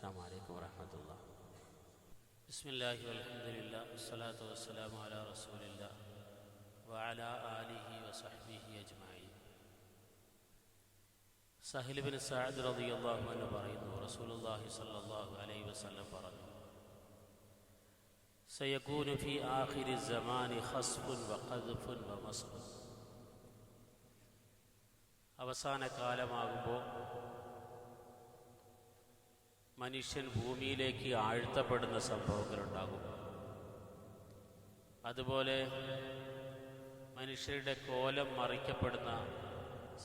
السلام عليكم ورحمة الله بسم الله والحمد لله والصلاة والسلام على رسول الله وعلى آله وصحبه أجمعين Sahil bin Saad റളിയല്ലാഹു അൻഹു പറയുന്നു റസൂലുള്ളാഹി സ്വല്ലല്ലാഹു അലൈഹി വസല്ലം പറഞ്ഞു سيكون في آخر الزمان خسف وقذف ومسخ അവസാന കാലമാകുമ്പോൾ മനുഷ്യൻ ഭൂമിയിലേക്ക് ആഴ്ത്തപ്പെടുന്ന സംഭവങ്ങളുണ്ടാകും. അതുപോലെ മനുഷ്യരുടെ കോലം മറിക്കപ്പെടുന്ന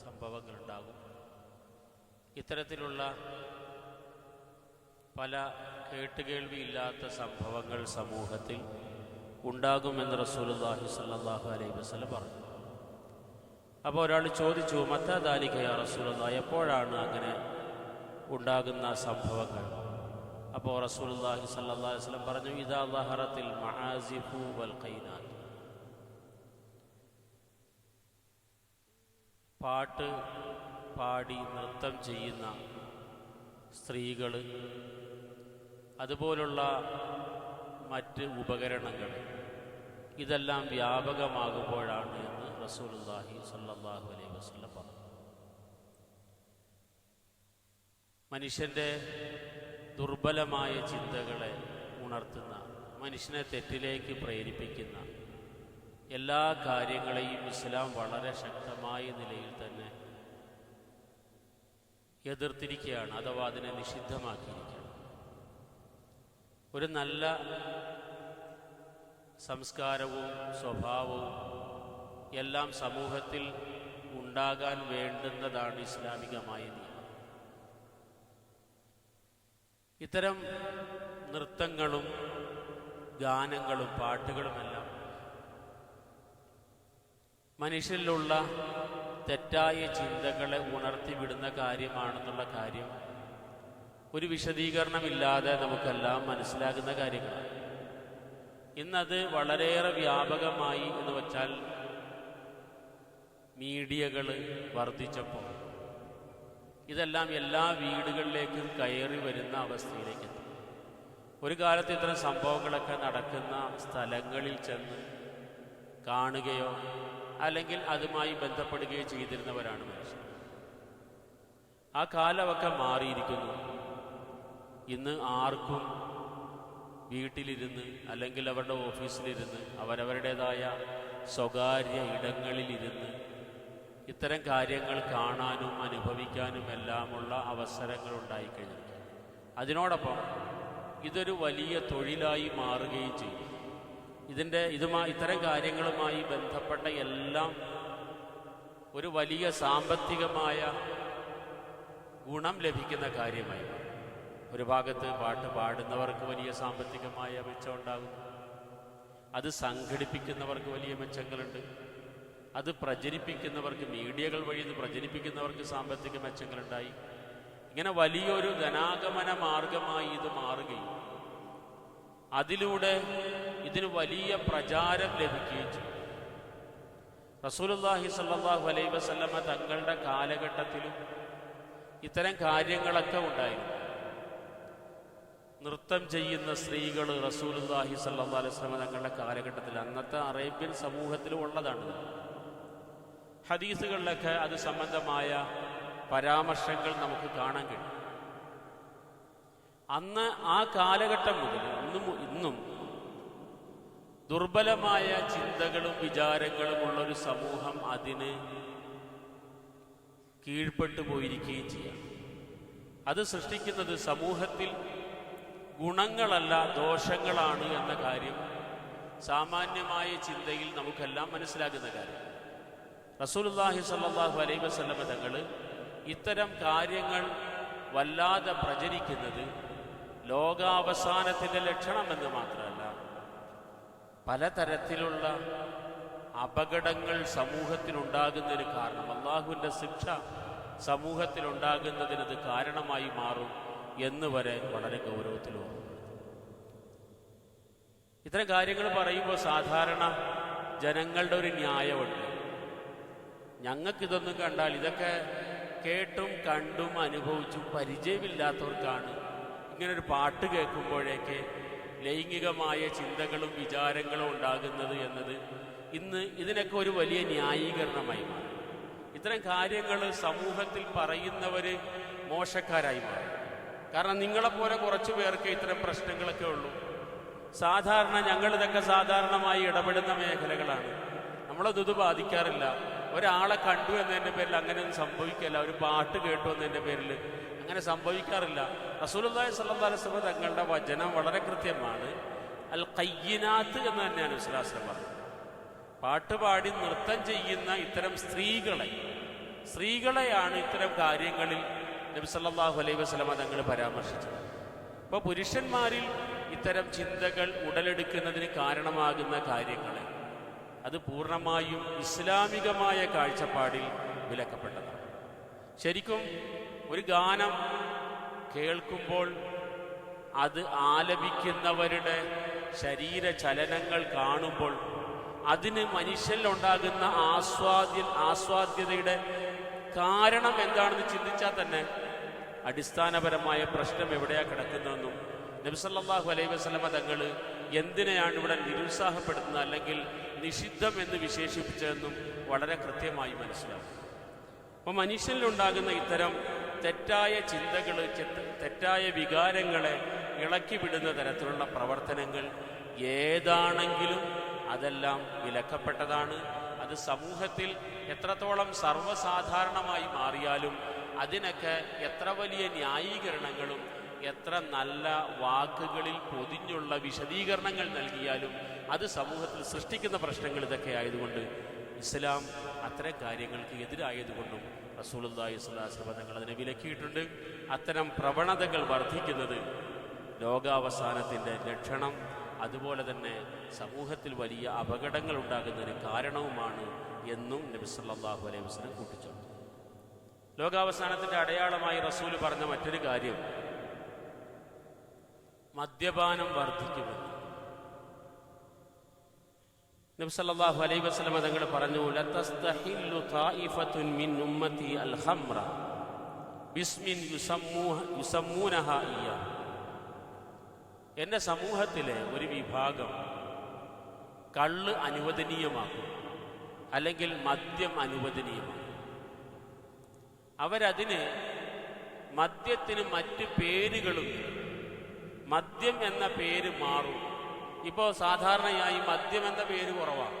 സംഭവങ്ങളുണ്ടാകും. ഇത്തരത്തിലുള്ള പല കേട്ടുകേൾവിയില്ലാത്ത സംഭവങ്ങൾ സമൂഹത്തിൽ ഉണ്ടാകുമെന്ന് റസൂലുള്ളാഹി സല്ലാഹു അലൈഹി വസ്ലം പറഞ്ഞു. അപ്പോൾ ഒരാൾ ചോദിച്ചു മത്താദാലിക്കയ റസൂലുള്ള എപ്പോഴാണ് അങ്ങനെ ഉണ്ടാകുന്ന സംഭവങ്ങൾ. അപ്പോൾ റസൂലുള്ളാഹി സ്വല്ലല്ലാഹു അലൈഹി വസല്ലം പറഞ്ഞു ഇദാ ലഹറത്തിൽ മഹാസിഫു വൽ ഖൈനാത്ത് പാട്ട് പാടി നൃത്തം ചെയ്യുന്ന സ്ത്രീകൾ അതുപോലുള്ള മറ്റ് ഉപകരണങ്ങൾ ഇതെല്ലാം വ്യാപകമാകുമ്പോഴാണ് എന്ന് റസൂലുള്ളാഹി സ്വല്ലല്ലാഹു അലൈഹി വസല്ലം പറഞ്ഞു. മനുഷ്യന്റെ ദുർബലമായ ചിന്തകളെ ഉണർത്തുന്ന മനുഷ്യനെ തെറ്റിലേക്ക് പ്രേരിപ്പിക്കുന്ന എല്ലാ കാര്യങ്ങളെയും ഇസ്ലാം വളരെ ശക്തമായ നിലയിൽ തന്നെ എതിർത്തിരിക്കുകയാണ് അഥവാ അതിനെ നിഷിദ്ധമാക്കിയിരിക്കുകയാണ്. ഒരു നല്ല സംസ്കാരവും സ്വഭാവവും എല്ലാം സമൂഹത്തിൽ ഉണ്ടാകാൻ വേണ്ടുന്നതാണ് ഇസ്ലാമികമായ നിയമം. ഇത്തരം നൃത്തങ്ങളും ഗാനങ്ങളും പാട്ടുകളുമെല്ലാം മനുഷ്യരിലുള്ള തെറ്റായ ചിന്തകളെ ഉണർത്തിവിടുന്ന കാര്യമാണെന്നുള്ള കാര്യം ഒരു വിശദീകരണമില്ലാതെ നമുക്കെല്ലാം മനസ്സിലാകുന്ന കാര്യങ്ങളാണ്. ഇന്നത് വളരെയേറെ വ്യാപകമായി എന്ന് വച്ചാൽ മീഡിയകൾ വർദ്ധിച്ചപ്പോൾ ഇതെല്ലാം എല്ലാ വീടുകളിലേക്കും കയറി വരുന്ന അവസ്ഥയിലേക്ക് ഒരു കാലത്ത് ഇത്തരം സംഭവങ്ങളൊക്കെ നടക്കുന്ന സ്ഥലങ്ങളിൽ ചെന്ന് കാണുകയോ അല്ലെങ്കിൽ അതുമായി ബന്ധപ്പെടുകയോ ചെയ്തിരുന്നവരാണ് മനുഷ്യർ. ആ കാലമൊക്കെ മാറിയിരിക്കുന്നു. ഇന്ന് ആർക്കും വീട്ടിലിരുന്ന് അല്ലെങ്കിൽ അവരുടെ ഓഫീസിലിരുന്ന് അവരവരുടേതായ സ്വകാര്യ ഇടങ്ങളിലിരുന്ന് ഇത്തരം കാര്യങ്ങൾ കാണാനും അനുഭവിക്കാനും എല്ലാമുള്ള അവസരങ്ങൾ ഉണ്ടായിക്കഴിഞ്ഞു അതിനോടൊപ്പം ഇതൊരു വലിയ തൊഴിലായി മാറുകയും ചെയ്യും ഇതിന്റെ ഇതുമായി ഇത്തരം കാര്യങ്ങളുമായി ബന്ധപ്പെട്ട എല്ലാം ഒരു വലിയ സാമ്പത്തികമായ ഗുണം ലഭിക്കുന്ന കാര്യമായി ഒരു ഭാഗത്ത് പാട്ട് പാടുന്നവർക്ക് വലിയ സാമ്പത്തികമായ മെച്ചം അത് സംഘടിപ്പിക്കുന്നവർക്ക് വലിയ മെച്ചങ്ങളുണ്ട്. അത് പ്രചരിപ്പിക്കുന്നവർക്ക് മീഡിയകൾ വഴി ഇത് പ്രചരിപ്പിക്കുന്നവർക്ക് സാമ്പത്തിക മെച്ചങ്ങളുണ്ടായി. ഇങ്ങനെ വലിയൊരു ധനാഗമന മാർഗമായി ഇത് മാറുകയും അതിലൂടെ ഇതിന് വലിയ പ്രചാരം ലഭിക്കുകയും ചെയ്തു. റസൂലുള്ളാഹി സല്ലാഹു അലൈ വസല്ലമ തങ്ങളുടെ കാലഘട്ടത്തിലും ഇത്തരം കാര്യങ്ങളൊക്കെ ഉണ്ടായിരുന്നു. നൃത്തം ചെയ്യുന്ന സ്ത്രീകൾ റസൂലുള്ളാഹി സല്ലാ അലൈഹി സ്വലമ തങ്ങളുടെ കാലഘട്ടത്തിൽ അന്നത്തെ അറേബ്യൻ സമൂഹത്തിലും ഉള്ളതാണ്. ഹദീസുകളിലൊക്കെ അത് സംബന്ധമായ പരാമർശങ്ങൾ നമുക്ക് കാണാൻ കഴിയും. അന്ന് ആ കാലഘട്ടം മുതൽ ഇന്നും ഇന്നും ദുർബലമായ ചിന്തകളും വിചാരങ്ങളും ഉള്ള ഒരു സമൂഹം അതിന് കീഴ്പ്പെട്ടു പോയിരിക്കുകയും ചെയ്യാം. അത് സൃഷ്ടിക്കുന്നത് സമൂഹത്തിൽ ഗുണങ്ങളല്ല ദോഷങ്ങളാണ് എന്ന കാര്യം സാമാന്യമായ ചിന്തയിൽ നമുക്കെല്ലാം മനസ്സിലാക്കുന്ന കാര്യം. റസൂലുള്ളാഹി സ്വല്ലല്ലാഹു അലൈഹി വസല്ലമ തങ്ങൾ ഇത്തരം കാര്യങ്ങൾ വല്ലാതെ പ്രചരിക്കുന്നത് ലോകാവസാനത്തിന്റെ ലക്ഷണമെന്ന് മാത്രമല്ല പലതരത്തിലുള്ള അപകടങ്ങൾ സമൂഹത്തിലുണ്ടാകുന്നതിന് കാരണം അള്ളാഹുവിന്റെ ശിക്ഷ സമൂഹത്തിലുണ്ടാകുന്നതിനത് കാരണമായി മാറും എന്ന് വരെ വളരെ ഓർമ്മപ്പെടുത്തും ഇത്തരം കാര്യങ്ങൾ പറയുമ്പോൾ സാധാരണ ജനങ്ങളുടെ ഒരു ന്യായമുണ്ട്. ഞങ്ങൾക്കിതൊന്നും കണ്ടാൽ ഇതൊക്കെ കേട്ടും കണ്ടും അനുഭവിച്ചും പരിചയമില്ലാത്തവർക്കാണ്. ഇങ്ങനൊരു പാട്ട് കേൾക്കുമ്പോഴേക്ക് ലൈംഗികമായ ചിന്തകളും വിചാരങ്ങളും ഉണ്ടാകുന്നത് എന്നത് ഇന്ന് ഇതിനൊക്കെ ഒരു വലിയ ന്യായീകരണമായി മാറി. ഇത്തരം കാര്യങ്ങൾ സമൂഹത്തിൽ പറയുന്നവർ മോശക്കാരായി മാറി. കാരണം നിങ്ങളെപ്പോലെ കുറച്ച് പേർക്ക് ഇത്തരം പ്രശ്നങ്ങളൊക്കെ ഉള്ളൂ. സാധാരണ ഞങ്ങളിതൊക്കെ സാധാരണമായി ഇടപെടുന്ന മേഖലകളാണ്. നമ്മളതൊന്നും ബാധിക്കാറില്ല. ഒരാളെ കണ്ടു എന്നതിന്റെ പേരിൽ അങ്ങനെ ഒന്നും സംഭവിക്കില്ല. ഒരു പാട്ട് കേട്ടു എന്നതിന്റെ പേരിൽ അങ്ങനെ സംഭവിക്കാറില്ല. റസൂലുള്ളാഹി സ്വല്ലല്ലാഹു അലൈഹി തങ്ങളുടെ വചനം വളരെ കൃത്യമാണ്. അൽ കയ്യനാത്ത് എന്ന് തന്നെയാണ് വിശ്വാസം പറഞ്ഞത്. പാട്ടുപാടി നൃത്തം ചെയ്യുന്ന ഇത്തരം സ്ത്രീകളെ സ്ത്രീകളെയാണ് ഇത്തരം കാര്യങ്ങളിൽ നബി സല്ലാഹു അലൈഹി വസ്ലമ തങ്ങൾ പരാമർശിച്ചത്. അപ്പോൾ പുരുഷന്മാരിൽ ഇത്തരം ചിന്തകൾ ഉടലെടുക്കുന്നതിന് കാരണമാകുന്ന കാര്യങ്ങളെ അത് പൂർണമായും ഇസ്ലാമികമായ കാഴ്ചപ്പാടിൽ വിലക്കപ്പെട്ടതാണ്. ശരിക്കും ഒരു ഗാനം കേൾക്കുമ്പോൾ അത് ആലപിക്കുന്നവരുടെ ശരീര ചലനങ്ങൾ കാണുമ്പോൾ അതിന് മനുഷ്യനിലുണ്ടാകുന്ന ആസ്വാദ്യ ആസ്വാദ്യതയുടെ കാരണം എന്താണെന്ന് ചിന്തിച്ചാൽ തന്നെ അടിസ്ഥാനപരമായ പ്രശ്നം എവിടെയാണ് കിടക്കുന്നതെന്നും നബിസല്ലാഹു അലൈഹി വസ്ലമ തങ്ങൾ എന്തിനെയാണ് ഇവിടെ നിരുത്സാഹപ്പെടുത്തുന്നത് അല്ലെങ്കിൽ നിഷിദ്ധം എന്ന് വിശേഷിപ്പിച്ചതെന്നും വളരെ കൃത്യമായി മനസ്സിലാവും. അപ്പോൾ മനുഷ്യനിലുണ്ടാകുന്ന ഇത്തരം തെറ്റായ ചിന്തകൾ തെറ്റായ വികാരങ്ങളെ ഇളക്കിവിടുന്ന തരത്തിലുള്ള പ്രവർത്തനങ്ങൾ ഏതാണെങ്കിലും അതെല്ലാം വിലക്കപ്പെട്ടതാണ്. അത് സമൂഹത്തിൽ എത്രത്തോളം സർവസാധാരണമായി മാറിയാലും അതിനൊക്കെ എത്ര വലിയ ന്യായീകരണങ്ങളും എത്ര നല്ല വാക്കുകളിൽ പൊതിഞ്ഞുള്ള വിശദീകരണങ്ങൾ നൽകിയാലും അത് സമൂഹത്തിൽ സൃഷ്ടിക്കുന്ന പ്രശ്നങ്ങൾ ഇതൊക്കെ ആയതുകൊണ്ട് ഇസ്ലാം അത്തരം കാര്യങ്ങൾക്ക് എതിരായതുകൊണ്ടും റസൂലുള്ളാഹി സ്വലാസ്ലമ തങ്ങൾ അതിനെ വിലക്കിയിട്ടുണ്ട്. അത്തരം പ്രവണതകൾ വർദ്ധിക്കുന്നത് ലോകാവസാനത്തിന്റെ ലക്ഷണം അതുപോലെ തന്നെ സമൂഹത്തിൽ വലിയ അപകടങ്ങൾ ഉണ്ടാകുന്നതിന് കാരണവുമാണ് എന്നും നബി സല്ലാഹു അലൈഹി വസ്ലം കൂട്ടിച്ചേർത്തു. ലോകാവസാനത്തിന്റെ അടയാളമായി റസൂൽ പറഞ്ഞ മറ്റൊരു കാര്യം മദ്യപാനം വർദ്ധിക്കുമെന്ന്. ഖംറ അലൈ വസ്ലമ തങ്ങൾ പറഞ്ഞു എന്റെ സമൂഹത്തിലെ ഒരു വിഭാഗം കള്ള് അനുവദനീയമാക്കും അല്ലെങ്കിൽ മദ്യം അനുവദനീയമാക്കും. അവരതിന് മദ്യത്തിന് മറ്റ് പേരുകളും മദ്യം എന്ന പേര് മാറും. ഇപ്പോൾ സാധാരണയായി മദ്യം എന്ന പേര് കുറവാണ്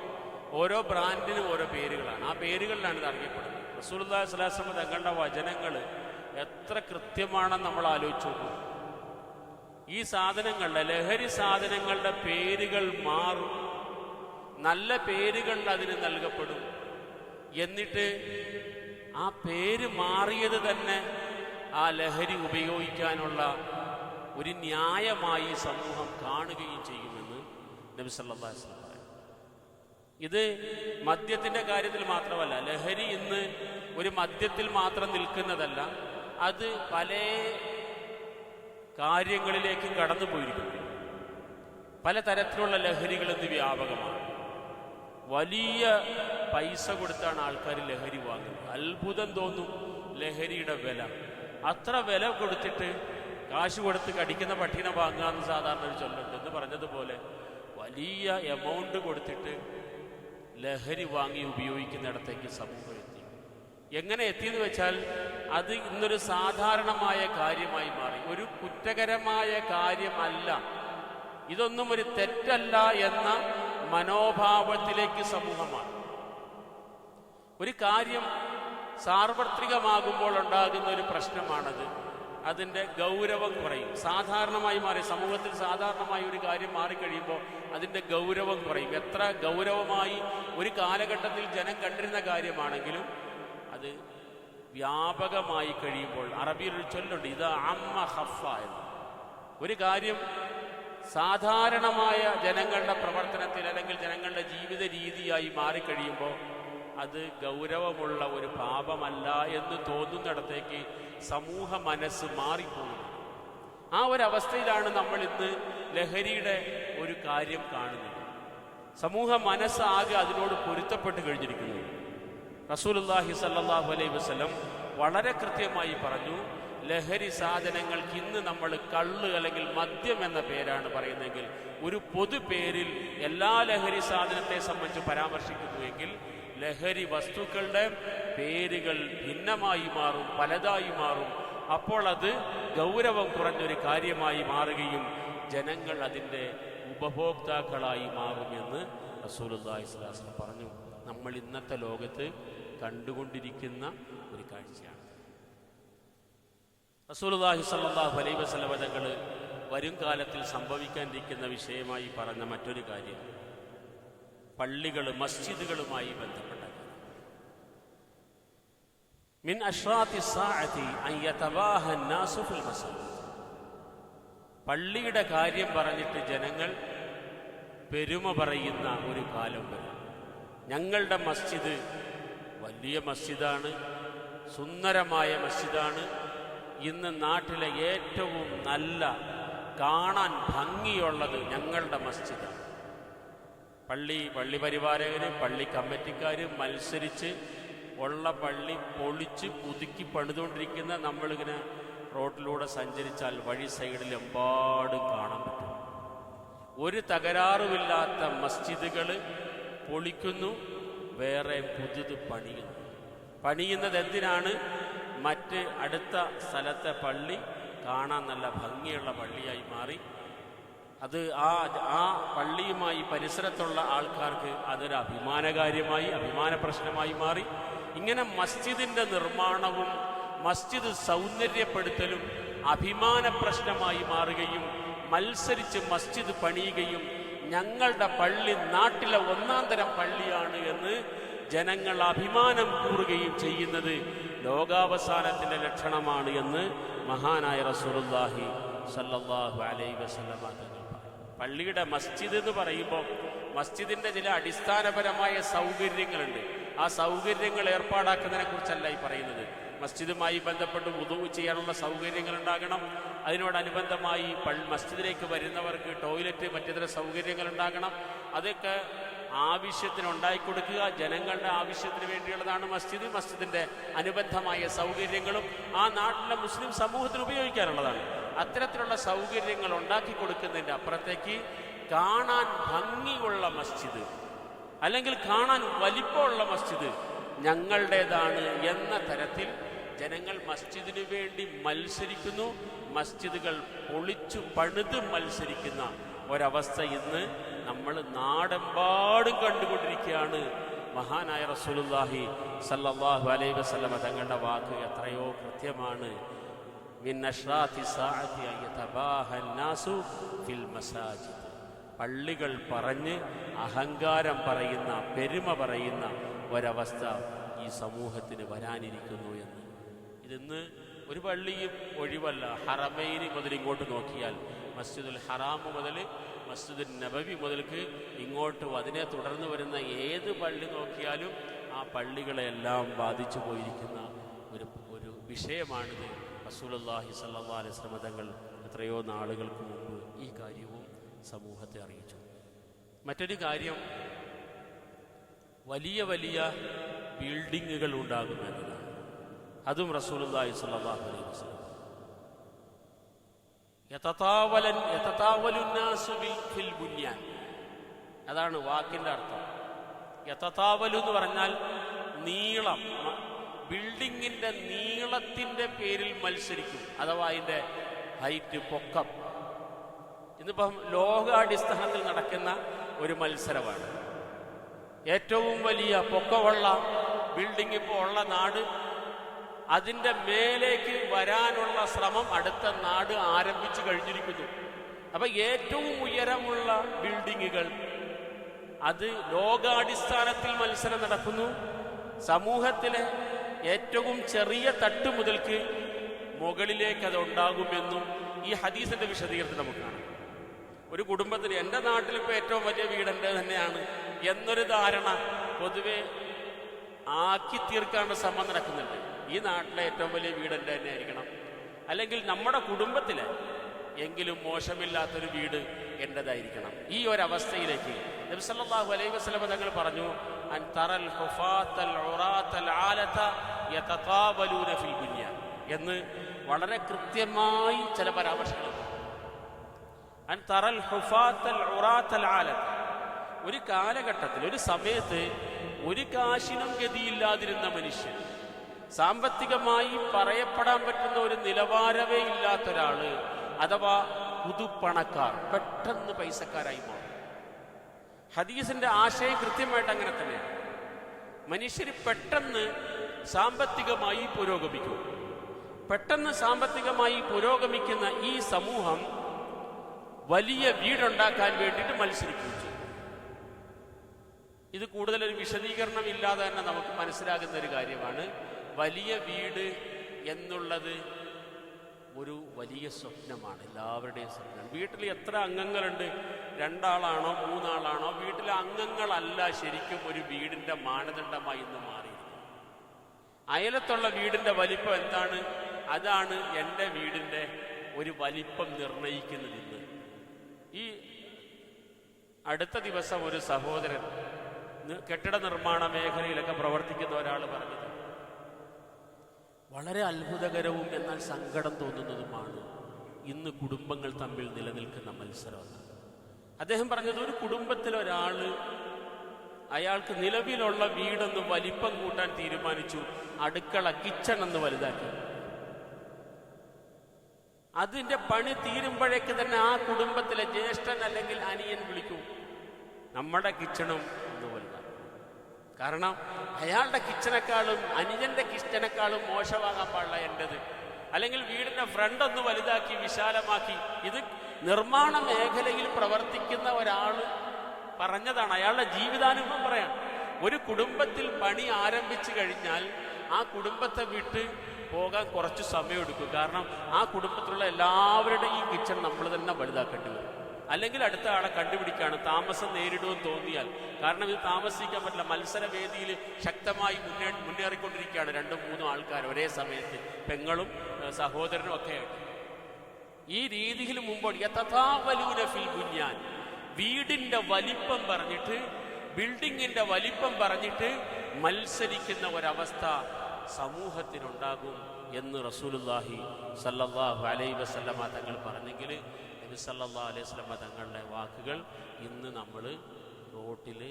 ഓരോ ബ്രാൻഡിനും ഓരോ പേരുകളാണ്. ആ പേരുകളിലാണ് ഇത് അറിയപ്പെടുന്നത് റസൂൽദാ സ്വലാസ്ലമ തങ്ങളുടെ വചനങ്ങൾ എത്ര കൃത്യമാണെന്ന് നമ്മൾ ആലോചിച്ചു നോക്കും. ഈ സാധനങ്ങളുടെ ലഹരി സാധനങ്ങളുടെ പേരുകൾ മാറും. നല്ല പേരുകൾ അതിന് നൽകപ്പെടും. എന്നിട്ട് ആ പേര് മാറിയത് തന്നെ ആ ലഹരി ഉപയോഗിക്കാനുള്ള ഒരു ന്യായമായി സമൂഹം കാണുകയും ചെയ്യുമെന്ന് നബി പറയുന്നു. ഇത് മദ്യത്തിന്റെ കാര്യത്തിൽ മാത്രമല്ല ലഹരി ഇന്ന് ഒരു മദ്യത്തിൽ മാത്രം നിൽക്കുന്നതല്ല അത് പല കാര്യങ്ങളിലേക്കും കടന്നു പോയിരിക്കുന്നു പലതരത്തിലുള്ള ലഹരികൾ ഇന്ന് വ്യാപകമാണ്. വലിയ പൈസ കൊടുത്താണ് ആൾക്കാർ ലഹരി വാങ്ങുന്നത്. അത്ഭുതം തോന്നും ലഹരിയുടെ വില. അത്ര വില കൊടുത്തിട്ട് കാശ് കൊടുത്ത് കടിക്കുന്ന പട്ടീനെ എന്ന് സാധാരണ ഒരു ചൊല്ലുണ്ട്. എന്ന് പറഞ്ഞതുപോലെ വലിയ എമൗണ്ട് കൊടുത്തിട്ട് ലഹരി വാങ്ങി ഉപയോഗിക്കുന്നിടത്തേക്ക് സമൂഹം എത്തി. എങ്ങനെ എത്തിയെന്ന് വെച്ചാൽ അത് ഇന്നൊരു സാധാരണമായ കാര്യമായി മാറി. ഒരു കുറ്റകരമായ കാര്യമല്ല. ഇതൊന്നും ഒരു തെറ്റല്ല എന്ന മനോഭാവത്തിലേക്ക് സമൂഹമാണ്. ഒരു കാര്യം സാർവത്രികമാകുമ്പോൾ ഉണ്ടാകുന്ന ഒരു പ്രശ്നമാണത്. അതിന്റെ ഗൗരവം കുറയും. സാധാരണമായി മാറി സമൂഹത്തിൽ സാധാരണമായി ഒരു കാര്യം മാറിക്കഴിയുമ്പോൾ അതിന്റെ ഗൗരവം കുറയും. എത്ര ഗൗരവമായി ഒരു കാലഘട്ടത്തിൽ ജനം കണ്ടിരുന്ന കാര്യമാണെങ്കിലും അത് വ്യാപകമായി കഴിയുമ്പോൾ അറബിയിൽ ഒരു ചൊല്ലുണ്ട് ഇത് അമ്മ ഹഫ എന്ന്. ഒരു കാര്യം സാധാരണമായ ജനങ്ങളുടെ പ്രവർത്തനത്തിൽ അല്ലെങ്കിൽ ജനങ്ങളുടെ ജീവിത രീതിയായി മാറിക്കഴിയുമ്പോൾ അത് ഗൗരവമുള്ള ഒരു പാപമല്ല എന്ന് തോന്നുന്നിടത്തേക്ക് സമൂഹ മനസ്സ് മാറിപ്പോകുന്നു. ആ ഒരു അവസ്ഥയിലാണ് നമ്മൾ ഇന്ന് ലഹരിയുടെ ഒരു കാര്യം കാണുന്നത്. സമൂഹ മനസ്സാകെ അതിനോട് പൊരുത്തപ്പെട്ട് കഴിഞ്ഞിരിക്കുന്നു. റസൂലുല്ലാഹി സല്ലാഹു അലൈഹി വസ്ലം വളരെ കൃത്യമായി പറഞ്ഞു ലഹരി സാധനങ്ങൾക്ക് ഇന്ന് നമ്മൾ കള്ള് അല്ലെങ്കിൽ മദ്യം എന്ന പേരാണ് പറയുന്നതെങ്കിൽ ഒരു പൊതു പേരിൽ എല്ലാ ലഹരി സാധനത്തെ സംബന്ധിച്ച് പരാമർശിക്കുന്നുവെങ്കിൽ ലഹരി വസ്തുക്കളുടെ പേരുകൾ ഭിന്നമായി മാറും പലതായി മാറും. അപ്പോൾ അത് ഗൗരവം കുറഞ്ഞൊരു കാര്യമായി മാറുകയും ജനങ്ങൾ അതിന്റെ ഉപഭോക്താക്കളായി മാറുമെന്ന് അലൈഹി വസല്ലം പറഞ്ഞു. നമ്മൾ ഇന്നത്തെ ലോകത്ത് കണ്ടുകൊണ്ടിരിക്കുന്ന ഒരു കാഴ്ചയാണ്. റസൂലുള്ളാഹി സ്വല്ലല്ലാഹു അലൈഹി വസല്ലം തങ്ങൾ വരും കാലത്തിൽ സംഭവിക്കാനിരിക്കുന്ന വിഷയമായി പറഞ്ഞ മറ്റൊരു കാര്യം. പള്ളികൾ മസ്ജിദുകളുമായി ബന്ധപ്പെട്ട മിൻ അഷ്റാത്തി ഫിൽ മസ്ജിദ്. പള്ളിയുടെ കാര്യം പറഞ്ഞിട്ട് ജനങ്ങൾ പെരുമ പറയുന്ന ഒരു കാലം വരും. ഞങ്ങളുടെ മസ്ജിദ് വലിയ മസ്ജിദാണ് സുന്ദരമായ മസ്ജിദാണ്. ഇന്ന് നാട്ടിലെ ഏറ്റവും നല്ല കാണാൻ ഭംഗിയുള്ളത് ഞങ്ങളുടെ മസ്ജിദാണ്. പള്ളി പള്ളി പരിപാലകർ പള്ളി കമ്മിറ്റിക്കാർ മത്സരിച്ച് ഉള്ള പള്ളി പൊളിച്ച് പുതുക്കി പണിതുകൊണ്ടിരിക്കുന്ന നമ്മളിങ്ങനെ റോഡിലൂടെ സഞ്ചരിച്ചാൽ വഴി സൈഡിൽ എമ്പാടും കാണാൻ പറ്റും. ഒരു തകരാറുമില്ലാത്ത മസ്ജിദുകൾ പൊളിക്കുന്നു വേറെ പുതുത് പണിയുന്നു. പണിയുന്നത് എന്തിനാണ്? മറ്റ് അടുത്ത സ്ഥലത്തെ പള്ളി കാണാൻ നല്ല ഭംഗിയുള്ള പള്ളിയായി മാറി. അത് ആ ആ പള്ളിയുമായി പരിസരത്തുള്ള ആൾക്കാർക്ക് അതൊരു അഭിമാനകാര്യമായി അഭിമാന പ്രശ്നമായി മാറി ഇങ്ങനെ മസ്ജിദിന്റെ നിർമ്മാണവും മസ്ജിദ് സൗന്ദര്യപ്പെടുത്തലും അഭിമാന പ്രശ്നമായി മാറുകയും മത്സരിച്ച് മസ്ജിദ് പണിയുകയും ഞങ്ങളുടെ പള്ളി നാട്ടിലെ ഒന്നാം തരം പള്ളിയാണ് എന്ന് ജനങ്ങൾ അഭിമാനം കൂറുകയും ചെയ്യുന്നത് ലോകാവസാനത്തിന്റെ ലക്ഷണമാണ് എന്ന് മഹാനായ റസൂലുള്ളാഹി സല്ലല്ലാഹു അലൈഹി വസല്ലം. പള്ളിയുടെ മസ്ജിദ് എന്ന് പറയുമ്പോൾ മസ്ജിദിന്റെ ചില അടിസ്ഥാനപരമായ സൗകര്യങ്ങളുണ്ട്. ആ സൗകര്യങ്ങൾ ഏർപ്പാടാക്കുന്നതിനെ കുറിച്ചല്ല ഈ പറയുന്നത്. മസ്ജിദുമായി ബന്ധപ്പെട്ട് ഉദവ് ചെയ്യാനുള്ള സൗകര്യങ്ങൾ ഉണ്ടാകണം. അതിനോടനുബന്ധമായി മസ്ജിദിലേക്ക് വരുന്നവർക്ക് ടോയ്ലറ്റ് മറ്റിതര സൗകര്യങ്ങൾ ഉണ്ടാകണം. അതൊക്കെ ആവശ്യത്തിന് ഉണ്ടായി കൊടുക്കുക. ജനങ്ങളുടെ ആവശ്യത്തിന് വേണ്ടിയുള്ളതാണ് മസ്ജിദ്. മസ്ജിദിന്റെ അനുബന്ധമായ സൗകര്യങ്ങളും ആ നാട്ടിലെ മുസ്ലിം സമൂഹത്തിന് ഉപയോഗിക്കാനുള്ളതാണ്. അത്തരത്തിലുള്ള സൗകര്യങ്ങൾ ഉണ്ടാക്കി കൊടുക്കുന്നതിന്റെ അപ്പുറത്തേക്ക് കാണാൻ ഭംഗിയുള്ള മസ്ജിദ് അല്ലെങ്കിൽ കാണാൻ വലിപ്പമുള്ള മസ്ജിദ് ഞങ്ങളുടേതാണ് എന്ന തരത്തിൽ ജനങ്ങൾ മസ്ജിദിനു വേണ്ടി മത്സരിക്കുന്നു. മസ്ജിദുകൾ പൊളിച്ചു പണിത് മത്സരിക്കുന്ന ഒരവസ്ഥ ഇന്ന് നമ്മൾ നാടെമ്പാടും കണ്ടുകൊണ്ടിരിക്കുകയാണ്. മഹാനായ റസൂലുള്ളാഹി സല്ലല്ലാഹു അലൈഹി വസല്ലമ തങ്ങളുടെ വാക്ക് എത്രയോ കൃത്യമാണ്. പള്ളികൾ പറഞ്ഞ് അഹങ്കാരം പറയുന്ന പെരുമ പറയുന്ന ഒരവസ്ഥ ഈ സമൂഹത്തിന് വരാനിരിക്കുന്നു എന്ന്. ഇതിന്ന് ഒരു പള്ളിയും ഒഴിവല്ല. ഹറമൈനി മുതൽ ഇങ്ങോട്ട് നോക്കിയാൽ മസ്ജിദുൽ ഹറാം മുതൽ മസ്ജിദുൽ നബവി മുതൽക്ക് ഇങ്ങോട്ട് അതിനെ തുടർന്ന് വരുന്ന ഏത് പള്ളി നോക്കിയാലും ആ പള്ളികളെല്ലാം ബാധിച്ചു പോയിരിക്കുന്ന ഒരു ഒരു വിഷയമാണിത്. റസൂലുള്ളാഹി സല്ലാ തങ്ങൾ എത്രയോ നാളുകൾക്ക് മുമ്പ് ഈ കാര്യവും സമൂഹത്തെ അറിയിച്ചു. മറ്റൊരു കാര്യം വലിയ വലിയ ബിൽഡിങ്ങുകൾ ഉണ്ടാകും എന്നതാണ് അതും റസൂലുള്ളാഹി സല്ലാഹു അലൈഹി ഫിൽ അതാണ് വാക്കിന്റെ അർത്ഥം. എന്ന് പറഞ്ഞാൽ നീളം ബിൽഡിങ്ങിന്റെ നീളത്തിന്റെ പേരിൽ മത്സരിക്കും. അഥവാ അതിന്റെ ഹൈറ്റ് പൊക്കം. ഇന്നിപ്പം ലോകാടിസ്ഥാനത്തിൽ നടക്കുന്ന ഒരു മത്സരമാണ്. ഏറ്റവും വലിയ പൊക്കമുള്ള ബിൽഡിംഗ് ഇപ്പോൾ ഉള്ള നാട് അതിന്റെ മേലേക്ക് വരാനുള്ള ശ്രമം അടുത്ത നാട് ആരംഭിച്ചു കഴിഞ്ഞിരിക്കുന്നു. അപ്പം ഏറ്റവും ഉയരമുള്ള ബിൽഡിങ്ങുകൾ അത് ലോകാടിസ്ഥാനത്തിൽ മത്സരം നടക്കുന്നു. സമൂഹത്തിലെ ഏറ്റവും ചെറിയ തട്ട് മുതൽക്ക് മുകളിലേക്ക് അത് ഉണ്ടാകുമെന്നും ഈ ഹദീസിന്റെ വിശദീകരണത്തിൽ നമുക്ക് കാണാം. ഒരു കുടുംബത്തിൽ എന്റെ നാട്ടിലിപ്പോൾ ഏറ്റവും വലിയ വീട് എന്റെ തന്നെയാണ് എന്നൊരു ധാരണ പൊതുവെ ആക്കി തീർക്കാനുള്ള ശ്രമം നടക്കുന്നുണ്ട്. ഈ നാട്ടിലെ ഏറ്റവും വലിയ വീട് എന്റെ തന്നെ ആയിരിക്കണം അല്ലെങ്കിൽ നമ്മുടെ കുടുംബത്തിലെ എങ്കിലും മോശമില്ലാത്തൊരു വീട് എന്റെതായിരിക്കണം ഈ ഒരു അവസ്ഥയിലേക്ക് നബി സല്ലല്ലാഹു അലൈഹി വസ്ലമ തങ്ങൾ പറഞ്ഞു അൻ തറൽ ഫിൽ എന്ന് വളരെ കൃത്യമായി ചില പരാമർശങ്ങൾ അൻ തറൽ ഒരു കാലഘട്ടത്തിൽ ഒരു സമയത്ത് ഒരു കാശിനും ഗതിയില്ലാതിരുന്ന മനുഷ്യൻ സാമ്പത്തികമായി പറയപ്പെടാൻ പറ്റുന്ന ഒരു നിലവാരമേ ഇല്ലാത്ത ഒരാൾ അഥവാ പുതുപ്പണക്കാർ പെട്ടെന്ന് പൈസക്കാരായി മാറും ഹദീസിന്റെ ആശയം കൃത്യമായിട്ട് അങ്ങനെ തന്നെയാണ് മനുഷ്യർ പെട്ടെന്ന് സാമ്പത്തികമായി പുരോഗമിക്കും. പെട്ടെന്ന് സാമ്പത്തികമായി പുരോഗമിക്കുന്ന ഈ സമൂഹം വലിയ വീടുണ്ടാക്കാൻ വേണ്ടിയിട്ട് മത്സരിപ്പിച്ചു ഇത് കൂടുതലൊരു വിശദീകരണം ഇല്ലാതെ തന്നെ നമുക്ക് മനസ്സിലാകുന്ന ഒരു കാര്യമാണ്. വലിയ വീട് എന്നുള്ളത് ഒരു വലിയ സ്വപ്നമാണ് എല്ലാവരുടെയും സ്വപ്നം. വീട്ടിൽ എത്ര അംഗങ്ങളുണ്ട്? രണ്ടാളാണോ മൂന്നാളാണോ? വീട്ടിലെ അംഗങ്ങളല്ല ശരിക്കും ഒരു വീടിന്റെ മാനദണ്ഡമായി ഇന്ന് മാറിയിരിക്കുന്നത്. അയലത്തുള്ള വീടിന്റെ വലിപ്പം എന്താണ്? അതാണ് എന്റെ വീടിന്റെ ഒരു വലിപ്പം നിർണയിക്കുന്നത് ഇന്ന്. ഈ അടുത്ത ദിവസം ഒരു സഹോദരൻ കെട്ടിട നിർമ്മാണ മേഖലയിലൊക്കെ പ്രവർത്തിക്കുന്ന ഒരാൾ പറഞ്ഞത് വളരെ അത്ഭുതകരവും എന്നാൽ സങ്കടം തോന്നുന്നതുമാണ്. ഇന്ന് കുടുംബങ്ങൾ തമ്മിൽ നിലനിൽക്കുന്ന മത്സരം അദ്ദേഹം പറഞ്ഞത് ഒരു കുടുംബത്തിൽ ഒരാൾ അയാൾക്ക് നിലവിലുള്ള വീടൊന്ന് വലിപ്പം കൂട്ടാൻ തീരുമാനിച്ചു അടുക്കള കിച്ചൺ എന്ന് വലുതാക്കി. അതിന്റെ പണി തീരുമ്പോഴേക്ക് തന്നെ ആ കുടുംബത്തിലെ ജ്യേഷ്ഠൻ അല്ലെങ്കിൽ അനിയൻ വിളിക്കും നമ്മുടെ കിച്ചണും കാരണം അയാളുടെ കിച്ചനേക്കാളും അനുജന്റെ കിച്ചനേക്കാളും മോശമാകാൻ പാടില്ല എന്റെത്. അല്ലെങ്കിൽ വീടിന്റെ ഫ്രണ്ട് ഒന്ന് വലുതാക്കി വിശാലമാക്കി. ഇത് നിർമ്മാണ മേഖലയിൽ പ്രവർത്തിക്കുന്ന ഒരാൾ പറഞ്ഞതാണ് അയാളുടെ ജീവിതാനുഭവം പറയാം. ഒരു കുടുംബത്തിൽ പണി ആരംഭിച്ചു കഴിഞ്ഞാൽ ആ കുടുംബത്തെ വിട്ട് പോകാൻ കുറച്ച് സമയമെടുക്കും. കാരണം ആ കുടുംബത്തിലുള്ള എല്ലാവരുടെയും കിച്ചൺ നമ്മൾ തന്നെ വലുതാക്കേണ്ടി വരും. അല്ലെങ്കിൽ അടുത്ത ആളെ കണ്ടുപിടിക്കുകയാണ് താമസം നേരിടുമെന്ന് തോന്നിയാൽ. കാരണം ഇത് താമസിക്കാൻ പറ്റില്ല. മത്സരവേദിയിൽ ശക്തമായി മുന്നേ മുന്നേറിക്കൊണ്ടിരിക്കുകയാണ് രണ്ടും മൂന്നും ആൾക്കാർ ഒരേ സമയത്ത്. പെങ്ങളും സഹോദരനും ഒക്കെ ആയിട്ട്. ഈ രീതിയിൽ മുമ്പോട്ട് യഥാവലൂന ഫിൽ കുഞ്ഞാൻ വീടിന്റെ വലിപ്പം പറഞ്ഞിട്ട് ബിൽഡിങ്ങിന്റെ വലിപ്പം പറഞ്ഞിട്ട് മത്സരിക്കുന്ന ഒരവസ്ഥ സമൂഹത്തിനുണ്ടാകും എന്ന് റസൂലുല്ലാഹി സല്ലാഹു അലൈഹി വസല്ലമ തങ്ങൾ പറഞ്ഞെങ്കിൽ നബി സല്ലല്ലാഹു അലൈഹി വസല്ലമ തങ്ങളുടെ വാക്കുകൾ ഇന്ന് നമ്മൾ റോട്ടിൽ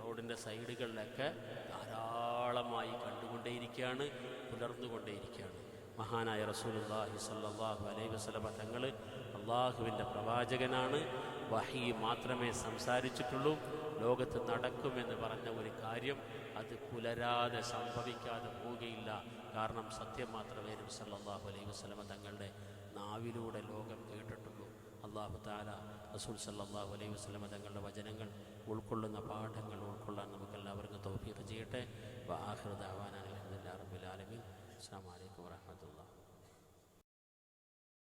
റോഡിന്റെ സൈഡുകളിലൊക്കെ ധാരാളമായി കണ്ടുകൊണ്ടേയിരിക്കുകയാണ് പുലർന്നുകൊണ്ടേയിരിക്കുകയാണ്. മഹാനായ റസൂലുള്ളാഹി സല്ലാഹു അലൈഹി വസ്ലമ തങ്ങൾ അള്ളാഹുവിന്റെ പ്രവാചകനാണ്. വഹി മാത്രമേ സംസാരിച്ചിട്ടുള്ളൂ. ലോകത്ത് നടക്കുമെന്ന് പറഞ്ഞ ഒരു കാര്യം അത് പുലരാതെ സംഭവിക്കാതെ പോവുകയില്ല. കാരണം സത്യം മാത്രമേ നബി സല്ലാഹു അലൈഹി വസ്ലമ തങ്ങളുടെ നാവിലൂടെ ലോകം കേട്ടിട്ടുള്ളൂ അള്ളാഹു താല റസൂൽ സല്ലാഹു അലൈഹി വസ്ലമ തങ്ങളുടെ വചനങ്ങൾ ഉൾക്കൊള്ളുന്ന പാഠങ്ങൾ ഉൾക്കൊള്ളാൻ നമുക്ക് എല്ലാവർക്കും തൗഫീഖ് ചെയ്യട്ടെ. അൽഹംദുലില്ലാഹി റബ്ബിൽ ആലമീൻ. അസ്സലാമു അലൈക്കും വറഹ്മത്തുള്ളാഹി